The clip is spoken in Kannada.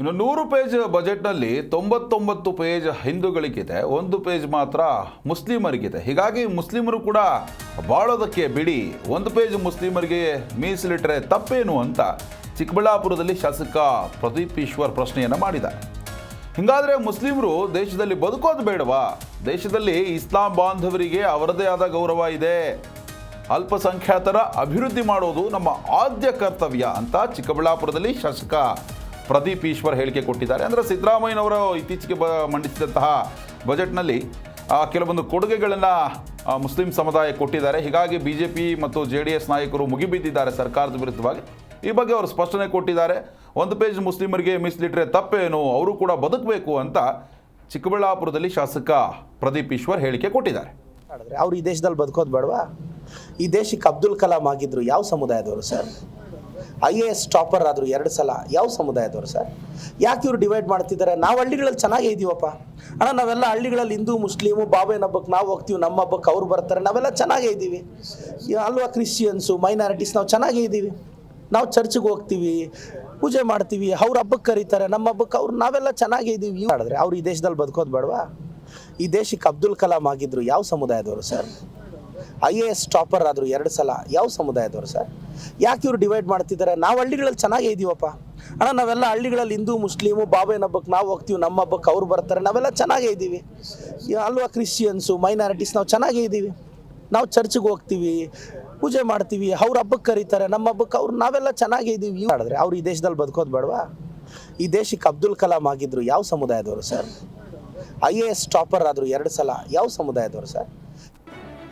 ಇನ್ನು ನೂರು ಪೇಜ್ ಬಜೆಟ್ನಲ್ಲಿ ತೊಂಬತ್ತೊಂಬತ್ತು ಪೇಜ್ ಹಿಂದೂಗಳಿಗಿದೆ, ಒಂದು ಪೇಜ್ ಮಾತ್ರ ಮುಸ್ಲಿಮರಿಗಿದೆ. ಹೀಗಾಗಿ ಮುಸ್ಲಿಮರು ಕೂಡ ಬಾಳೋದಕ್ಕೆ ಬಿಡಿ. ಒಂದು ಪೇಜ್ ಮುಸ್ಲಿಮರಿಗೆ ಮೀಸಲಿಟ್ಟರೆ ತಪ್ಪೇನು ಅಂತ ಚಿಕ್ಕಬಳ್ಳಾಪುರದಲ್ಲಿ ಶಾಸಕ ಪ್ರದೀಪ್ ಈಶ್ವರ್ ಪ್ರಶ್ನೆಯನ್ನು ಮಾಡಿದ ಹೀಗಾದರೆ ಮುಸ್ಲಿಮರು ದೇಶದಲ್ಲಿ ಬದುಕೋದು ಬೇಡವಾ? ದೇಶದಲ್ಲಿ ಇಸ್ಲಾಂ ಬಾಂಧವರಿಗೆ ಅವರದೇ ಆದ ಗೌರವ ಇದೆ. ಅಲ್ಪಸಂಖ್ಯಾತರ ಅಭಿವೃದ್ಧಿ ಮಾಡೋದು ನಮ್ಮ ಆದ್ಯ ಕರ್ತವ್ಯ ಅಂತ ಚಿಕ್ಕಬಳ್ಳಾಪುರದಲ್ಲಿ ಶಾಸಕ ಪ್ರದೀಪ್ ಈಶ್ವರ್ ಹೇಳಿಕೆ ಕೊಟ್ಟಿದ್ದಾರೆ. ಅಂದರೆ ಸಿದ್ದರಾಮಯ್ಯನವರು ಇತ್ತೀಚೆಗೆ ಬ ಮಂಡಿಸಿದಂತಹ ಬಜೆಟ್ನಲ್ಲಿ ಕೆಲವೊಂದು ಕೊಡುಗೆಗಳನ್ನು ಮುಸ್ಲಿಂ ಸಮುದಾಯ ಕೊಟ್ಟಿದ್ದಾರೆ. ಹೀಗಾಗಿ ಬಿ ಜೆ ಪಿ ಮತ್ತು ಜೆ ಡಿ ಎಸ್ ನಾಯಕರು ಮುಗಿಬಿದ್ದಿದ್ದಾರೆ ಸರ್ಕಾರದ ವಿರುದ್ಧವಾಗಿ. ಈ ಬಗ್ಗೆ ಅವರು ಸ್ಪಷ್ಟನೆ ಕೊಟ್ಟಿದ್ದಾರೆ. ಒಂದು ಪೇಜ್ ಮುಸ್ಲಿಮರಿಗೆ ಮೀಸಲಿಟ್ಟರೆ ತಪ್ಪೇನು? ಅವರು ಕೂಡ ಬದುಕಬೇಕು ಅಂತ ಚಿಕ್ಕಬಳ್ಳಾಪುರದಲ್ಲಿ ಶಾಸಕ ಪ್ರದೀಪ್ ಈಶ್ವರ್ ಹೇಳಿಕೆ ಕೊಟ್ಟಿದ್ದಾರೆ. ಅವ್ರು ಈ ದೇಶದಲ್ಲಿ ಬದುಕೋದು ಬೇಡವಾ? ಈ ದೇಶಕ್ಕೆ ಅಬ್ದುಲ್ ಕಲಾಂ ಆಗಿದ್ರು ಯಾವ ಸಮುದಾಯದವರು sir? I A S topper ಆದರು ಎರಡು ಸಲ ಯಾವ ಸಮುದಾಯದವರು ಸರ್? ಯಾಕೆ ಇವರು ಡಿವೈಡ್ ಮಾಡ್ತಿದ್ದಾರೆ? ನಾವು ಹಳ್ಳಿಗಳಲ್ಲಿ ಚೆನ್ನಾಗೇ ಇದೀವಪ್ಪ. ಅಣ್ಣ, ನಾವೆಲ್ಲ ಹಳ್ಳಿಗಳಲ್ಲಿ ಹಿಂದೂ, ಮುಸ್ಲಿಮು ಬಾಬೇನ ಹಬ್ಬಕ್ಕೆ ನಾವು ಹೋಗ್ತೀವಿ, ನಮ್ಮ ಹಬ್ಬಕ್ಕೆ ಅವ್ರು ಬರ್ತಾರೆ, ನಾವೆಲ್ಲ ಚೆನ್ನಾಗೇ ಇದ್ದೀವಿ ಅಲ್ವಾ ಕ್ರಿಶ್ಚಿಯನ್ಸು ಮೈನಾರಿಟೀಸ್ ನಾವು ಚೆನ್ನಾಗೇ ಇದ್ದೀವಿ ನಾವು ಚರ್ಚ್ಗೆ ಹೋಗ್ತೀವಿ, ಪೂಜೆ ಮಾಡ್ತೀವಿ, ಅವ್ರ ಹಬ್ಬಕ್ಕೆ ಕರೀತಾರೆ, ನಮ್ಮ ಹಬ್ಬಕ್ಕೆ ಅವ್ರು ನಾವೆಲ್ಲ ಚೆನ್ನಾಗೇ ಇದ್ದೀವಿ ಮಾಡಿದ್ರೆ ಅವ್ರು ಈ ದೇಶದಲ್ಲಿ ಬದುಕೋದು ಬೇಡವಾ? ಈ ದೇಶಕ್ಕೆ ಅಬ್ದುಲ್ ಕಲಾಂ ಆಗಿದ್ರು ಯಾವ ಸಮುದಾಯದವರು sir? I A S topper ಆದರು ಎರಡು ಸಲ ಯಾವ ಸಮುದಾಯದವರು ಸರ್? ಯಾಕೆ ಇವರು ಡಿವೈಡ್ ಮಾಡ್ತಿದ್ದಾರೆ? ನಾವು ಹಳ್ಳಿಗಳಲ್ಲಿ ಚೆನ್ನಾಗೇ ಇದೀವಪ್ಪ. ಅಣ್ಣ, ನಾವೆಲ್ಲ ಹಳ್ಳಿಗಳಲ್ಲಿ ಹಿಂದೂ, ಮುಸ್ಲಿಮು ಬಾಬೆನ ಹಬ್ಬಕ್ಕೆ ನಾವು ಹೋಗ್ತೀವಿ, ನಮ್ಮ ಹಬ್ಬಕ್ಕೆ ಅವ್ರು ಬರ್ತಾರೆ, ನಾವೆಲ್ಲ ಚೆನ್ನಾಗೇ ಇದ್ದೀವಿ ಅಲ್ವಾ ಕ್ರಿಶ್ಚಿಯನ್ಸು ಮೈನಾರಿಟೀಸ್ ನಾವು ಚೆನ್ನಾಗೇ ಇದ್ದೀವಿ ನಾವು ಚರ್ಚ್ಗೆ ಹೋಗ್ತೀವಿ, ಪೂಜೆ ಮಾಡ್ತೀವಿ, ಅವ್ರ ಹಬ್ಬಕ್ಕೆ ಕರೀತಾರೆ, ನಮ್ಮ ಹಬ್ಬಕ್ಕೆ ಅವ್ರು ನಾವೆಲ್ಲ ಚೆನ್ನಾಗೇ ಇದ್ದೀವಿ ಇವ್ರು ಮಾಡಿದ್ರೆ ಅವ್ರು ಈ ದೇಶದಲ್ಲಿ ಬದುಕೋದು ಬೇಡವಾ? ಈ ದೇಶಕ್ಕೆ ಅಬ್ದುಲ್ ಕಲಾಂ ಆಗಿದ್ರು ಯಾವ ಸಮುದಾಯದವರು sir? I A S topper ಆದರು ಎರಡು ಸಲ ಯಾವ ಸಮುದಾಯದವರು ಸರ್?